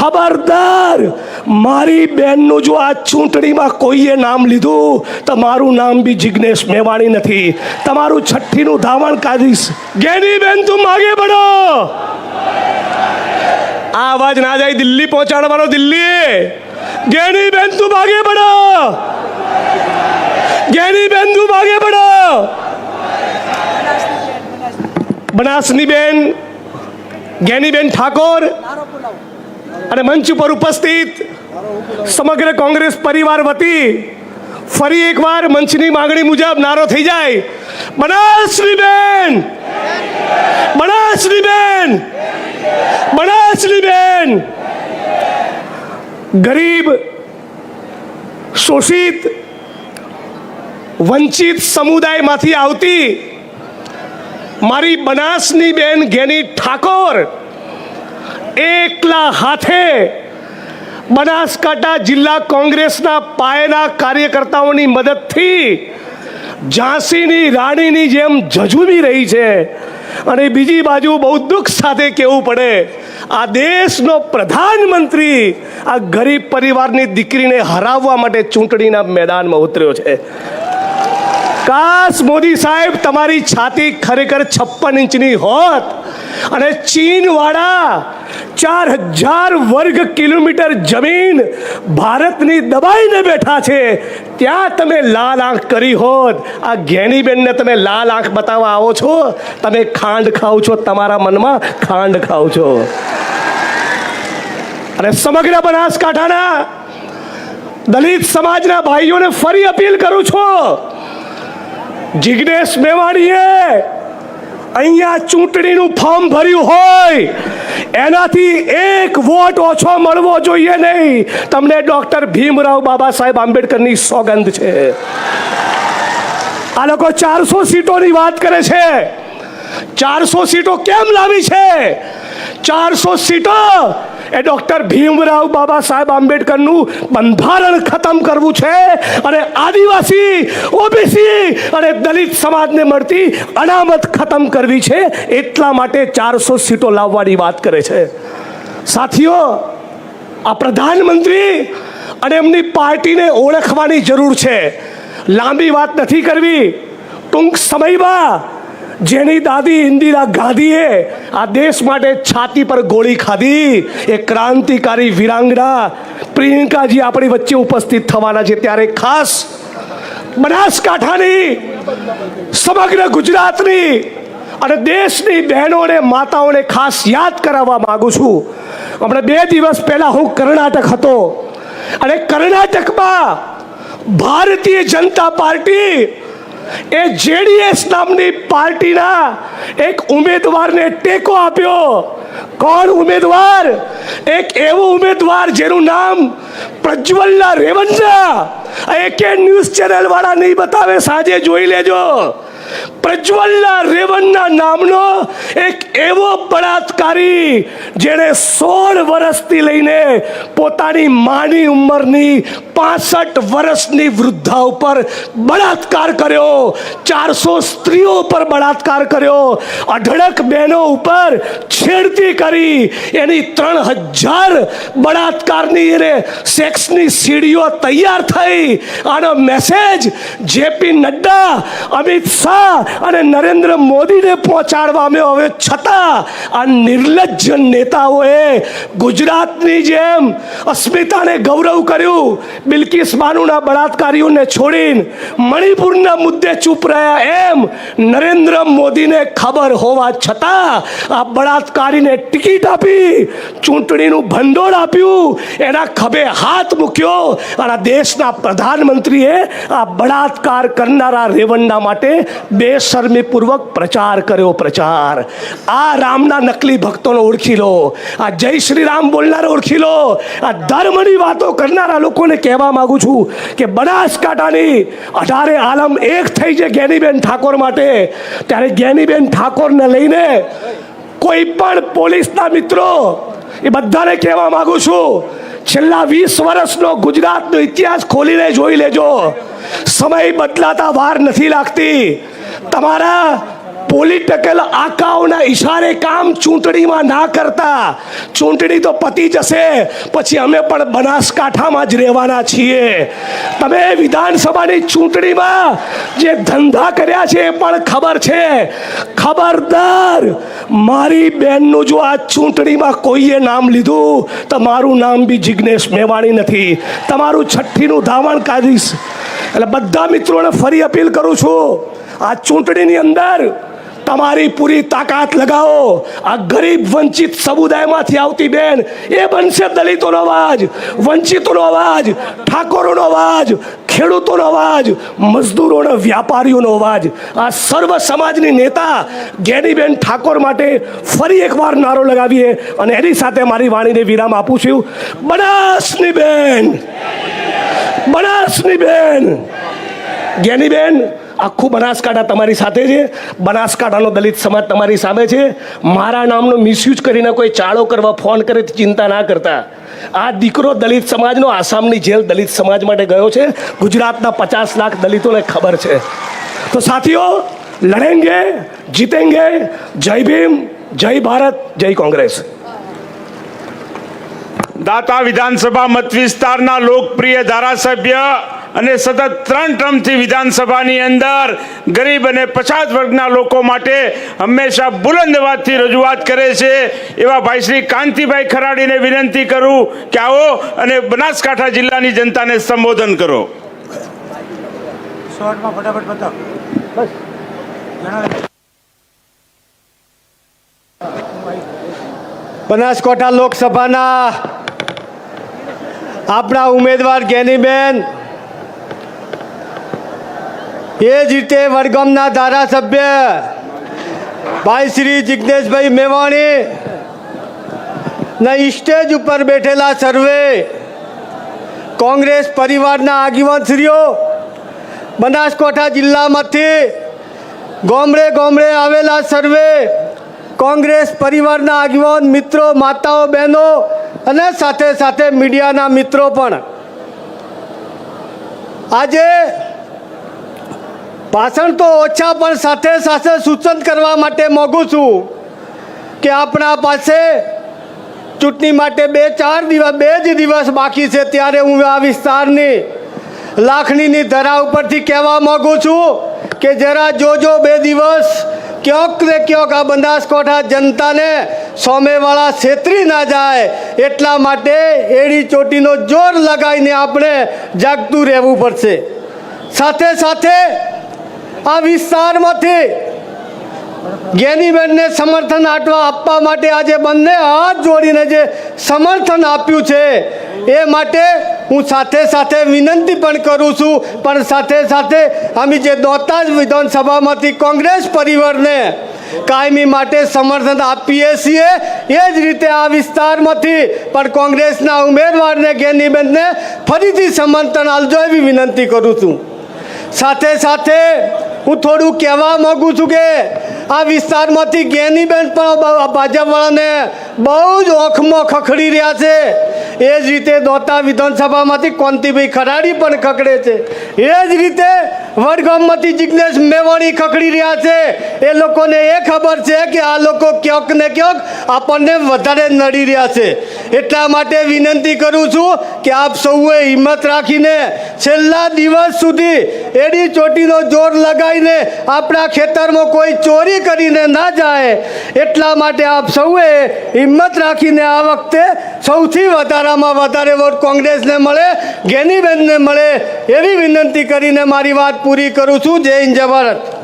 ખબરદાર, મારી બેનનું જો આ ચૂંટણીમાં કોઈએ નામ લીધું, તો મારું નામ બી જિગ્નેશ મેવાણી નથી. તમારું છઠ્ઠીનું ધાવણ કાઢીશ. ગેની બેન, તું માગે પડો. આ અવાજ ના જાય, દિલ્હી પહોંચાડવાનો, દિલ્હી. ગેની બેન, તું માગે પડો. ગેની બેન, તું માગે પડો. બનાસની બેન. જ્ઞાનીબેન ઠાકોર. અને મંચ ઉપર ઉપસ્થિત સમગ્ર કોંગ્રેસ પરિવાર વતી ફરી એકવાર મંચની માંગણી મુજબ નારો થઈ જાય. બનાસની બેન બનાસની બેન બનાસની બેન ગરીબ, શોષિત, વંચિત સમુદાયમાંથી આવતી મારી બનાસની બેન ઘેની ઠાકોર એકલા હાથે બનાસકાંઠા જિલ્લા કોંગ્રેસના પાયાના કાર્યકર્તાઓની મદદથી ઝાંસીની રાણીની જેમ ઝઝુમી રહી છે. અને બીજી બાજુ બહુ દુઃખ સાથે કહેવું પડે, આ દેશનો પ્રધાનમંત્રી આ ગરીબ પરિવારની દીકરીને હરાવવા માટે ચૂંટણીના મેદાનમાં ઉતર્યો છે. કાશ મોદી સાહેબ તમારી છાતી ખરેખર છપ્પન ઇંચની હોત અને ચીનવાળા ચાર હજાર વર્ગ કિલોમીટર જમીન ભારતની દબાઈને બેઠા છે. ત્યાં તમે લાલ આંખ કરી હોત. આ ઘેનીબેનને તમે લાલ આંખ બતાવવા આવો છો. તમે ખાંડ ખાઓ છો તમારા મનમાં, ખાંડ ખાઓ છો. અને સમગ્ર બનાસકાંઠાના દલિત સમાજના ભાઈઓને ફરી અપીલ કરું છું. જિગ્નેશ મેવાણીએ અહીંયા ચૂંટણીનું ફોર્મ ભર્યું હોય, એનાથી એક વોટ ઓછો મળવો જોઈએ નહીં. તમને ડોક્ટર ભીમરાવ બાબા સાહેબ આંબેડકરની સોગંદ છે. આ લોકો ચારસો સીટોની વાત કરે છે. ચારસો સીટો કેમ લાવી છે? ચારસો સીટો એ ડૉક્ટર ભીમરાવ બાબા સાહેબ આંબેડકરનું બંધારણ ખતમ કરવું છે. અને આદિવાસી, ઓબીસી અને દલિત સમાજને મળતી અનામત ખતમ કરવી છે. એટલા માટે ચારસો સીટો લાવવાની વાત કરે છે. સાથીઓ, આ પ્રધાનમંત્રી અને એમની પાર્ટીને ઓળખવાની જરૂર છે. લાંબી વાત નથી કરવી. ટૂંક સમયમાં જેની દાદી ઇન્દિરા ગાંધીએ આ દેશ માટે છાતી પર ગોળી ખાધી. એ ક્રાંતિકારી વિરાંગના પ્રિયંકાજી આપણી વચ્ચે ઉપસ્થિત થવાના છે. ત્યારે ખાસ બનાસકાંઠાની, સમગ્ર ગુજરાતની અને દેશની બહેનોને, માતાઓને ખાસ યાદ કરાવવા માગું છું. હમણાં બે દિવસ પહેલાં હું કર્ણાટક હતો અને કર્ણાટકમાં ભારતીય જનતા પાર્ટી એ જેડીએસ નામની પાર્ટીના એક ઉમેદવારને ટેકો આપ્યો. કોણ ઉમેદવાર? એક એવો ઉમેદવાર જેનું નામ પ્રજ્વલના રેવન્ના. એક ન્યૂઝ ચેનલ વાળા નહીં બતાવે, સાંજે જોઈ લેજો. પ્રજ્વલના રેવનના નામનો એક એવો બળાત્કારી જેણે સોળ વર્ષથી લઈને પોતાની માની ઉંમરની પાસઠ વર્ષની વૃદ્ધા ઉપર બળાત્કાર કર્યો. ચારસો સ્ત્રીઓ ઉપર બળાત્કાર કર્યો. અઢળક બહેનો ઉપર છેડતી કરી. એની ત્રણ હજાર બળાત્કારની એને સેક્સની સીડીઓ તૈયાર થઈ. આનો મેસેજ જેપી નડ્ડા, અમિત શાહ અને નરેન્દ્ર મોદીને પહોંચાડવા અમે હવે છતાં આ નિર્લજ્જ નેતાઓએ ગુજરાતની જેમ અસ્મિતાને ગૌરવ કર્યું. બિલકિસ બાનુના બળાત્કારીઓને છોડીને મણિપુરના મુદ્દે ચૂપ રહ્યા એમ નરેન્દ્ર મોદીને ખબર હોવા છતાં આ બળાત્કારીને ટિકિટ આપી, ચૂંટણીનું ભંડોળ આપ્યું. એના ખભે હાથ મૂક્યો. અને દેશના પ્રધાનમંત્રીએ આ બળાત્કાર કરનારા રેવન્ના માટે બેશરમીપૂર્વક પ્રચાર કર્યો પ્રચાર. આ રામના નકલી ભક્તોને ઓળખી લો. આ જય શ્રી રામ બોલનારા ઓળખી લો. આ ધર્મની વાતો કરનારા લોકોને કહેવા માંગુ છું કે બનાસકાંઠાની અઢારે આલમ એક થઈ છે જ્ઞાનીબેન ઠાકોર માટે, ત્યારે જ્ઞાનીબેન ઠાકોરને લઈને કોઈ પણ પોલીસના મિત્રો, એ બધાને કહેવા માગું છું, છેલ્લા વીસ વર્ષનો ગુજરાતનો ઇતિહાસ ખોલીને જોઈ લેજો. સમય બદલાતા વાર નથી લાગતી. તમારા પોલિટિકલ આકાઓના ઈશારે કામ ચૂંટણીમાં ના કરતા. ચૂંટણી તો પતી જશે, પછી અમે પણ બનાસકાંઠામાં જ રહેવાના છીએ. તમે વિધાનસભાની ચૂંટણીમાં જે ધંધા કર્યા છે એ પણ ખબર છે. ખબરદાર, મારી બેનનું જો આ ચૂંટણીમાં કોઈએ નામ લીધું, તો મારું નામ બી જિજ્ઞેશ મેવાણી નથી. તમારું છઠ્ઠીનું ધાવણ કાઢીશ. એટલે બધા મિત્રોને ફરી અપીલ કરું છું આ ચૂંટણીની અંદર તમારી પૂરી તાકાત લગાવો. આ ગરીબ વંચિત સમુદાયમાંથી આવતી બેન, એ બનશે દલિતોનો અવાજ, વંચિતોનો અવાજ, ઠાકોરોનો અવાજ, ખેડૂતોનો અવાજ મજદૂરોનો વ્યાપારીઓનો અવાજ. આ સર્વ સમાજની નેતા ગેનીબેન ઠાકોર માટે ફરી એકવાર નારો લગાવીએ અને એની સાથે મારી વાણીને વિરામ આપું છું. બનાસની બેન બનાસની બેન જ્ઞાનીબેન આખું બનાસકાંઠા તમારી સાથે છે. બનાસકાંઠાનો દલિત સમાજ તમારી સામે છે. મારા નામનો મિસયુઝ કરીને કોઈ ચાળો કરવા ફોન કરે ચિંતા ના કરતા. આ દીકરો દલિત સમાજનો આસામની જેલ દલિત સમાજ માટે ગયો છે. ગુજરાતના પચાસ લાખ દલિતોને ખબર છે. તો સાથીઓ, લડેંગે, જીતેંગે, જય ભીમ, જય ભારત, જય કોંગ્રેસ. દાતા વિધાનસભા મત વિસ્તારના લોકપ્રિય ધારાસભ્ય અને સતત ત્રણ ટર્મથી વિધાનસભાની અંદર ગરીબ અને પછાત વર્ગના લોકો માટે હંમેશા બુલંદ અવાજથી રજૂઆત કરે છે. એવા ભાઈ શ્રી કાંતિભાઈ ખરાડીને વિનંતી કરું કે આવો અને બનાસકાંઠા જિલ્લાની જનતાને સંબોધન કરો. શોર્ટમાં ફટાફટ બતાવ. બસ. જણાવે. બનાસકાંઠા લોકસભાના આપણા ઉમેદવાર જ્ઞાનીબેન એ જ રીતે વડગામના ધારાસભ્ય ભાઈ શ્રી જિજ્ઞેશભાઈ મેવાણી ના સ્ટેજ ઉપર બેઠેલા સર્વે કોંગ્રેસ પરિવારના આગેવાનશ્રીઓ, બનાસકાંઠા જિલ્લામાંથી ગોમડે ગોમડે આવેલા સર્વે, કોંગ્રેસ પરિવારના આગેવાન મિત્રો, માતાઓ, બહેનો અને સાથે સાથે મીડિયાના મિત્રો પણ. આજે ભાષણ તો ઓછા, પણ સાથે સાથે સૂચન કરવા માટે માગું છું કે આપણા પાસે ચૂંટણી માટે બે, ચાર દિવસ, બે જ દિવસ બાકી છે, ત્યારે હું આ વિસ્તારની લાખણીની ધરા ઉપરથી કહેવા માગું છું કે જરા જોજો બે દિવસ, ક્યાંક ને ક્યાંક આ બનાસકાંઠા જનતાને સોમેવાળા છેતરી ના જાય, એટલા માટે એડી ચોટીનો જોર લગાવીને આપણે જાગતું રહેવું પડશે. સાથે સાથે આ વિસ્તારમાંથી જ્ઞાનીબેનને સમર્થન આટવા આપવા માટે આજે બંને હાથ જોડીને જે સમર્થન આપ્યું છે, એ માટે હું સાથે સાથે વિનંતી પણ કરું છું. પણ સાથે સાથે અમે જે દોતાજ વિધાનસભામાંથી કોંગ્રેસ પરિવારને કાયમી માટે સમર્થન આપીએ છીએ, એ જ રીતે આ વિસ્તારમાંથી પણ કોંગ્રેસના ઉમેદવારને જ્ઞાનીબેનને ફરીથી સમર્થન આપજો એવી વિનંતી કરું છું. સાથે સાથે હું થોડું કહેવા માગું છું કે આ વિસ્તારમાંથી જ્ઞાનીબેન પણ ભાજપવાળાને બહુ જ ઓખમાં ખખડી રહ્યા છે. એ જ રીતે દોતા વિધાનસભામાંથી કોંતીભાઈ ખરાડી પણ ખખડે છે. એ જ રીતે વડગામમાંથી જિજ્ઞેશ મેવાણી ખખડી રહ્યા છે. એ લોકોને એ ખબર છે કે આ લોકો ક્યાંક ને ક્યાંક આપણને વધારે નડી રહ્યા છે. એટલા માટે વિનંતી કરું છું કે આપ સૌએ હિંમત રાખીને છેલ્લા દિવસ સુધી એડી ચોટીનો જોર લગાવીને આપણા ખેતરમાં કોઈ ચોરી કરીને ના જાય એટલા માટે આપ સૌએ હિંમત રાખીને આ વખતે સૌથી વધારામાં વધારે વોટ કોંગ્રેસને મળે, ગેનીબેનને મળે એવી વિનંતી કરીને મારી વાત પૂરી કરું છું. જય હિન્દ, જય ભારત.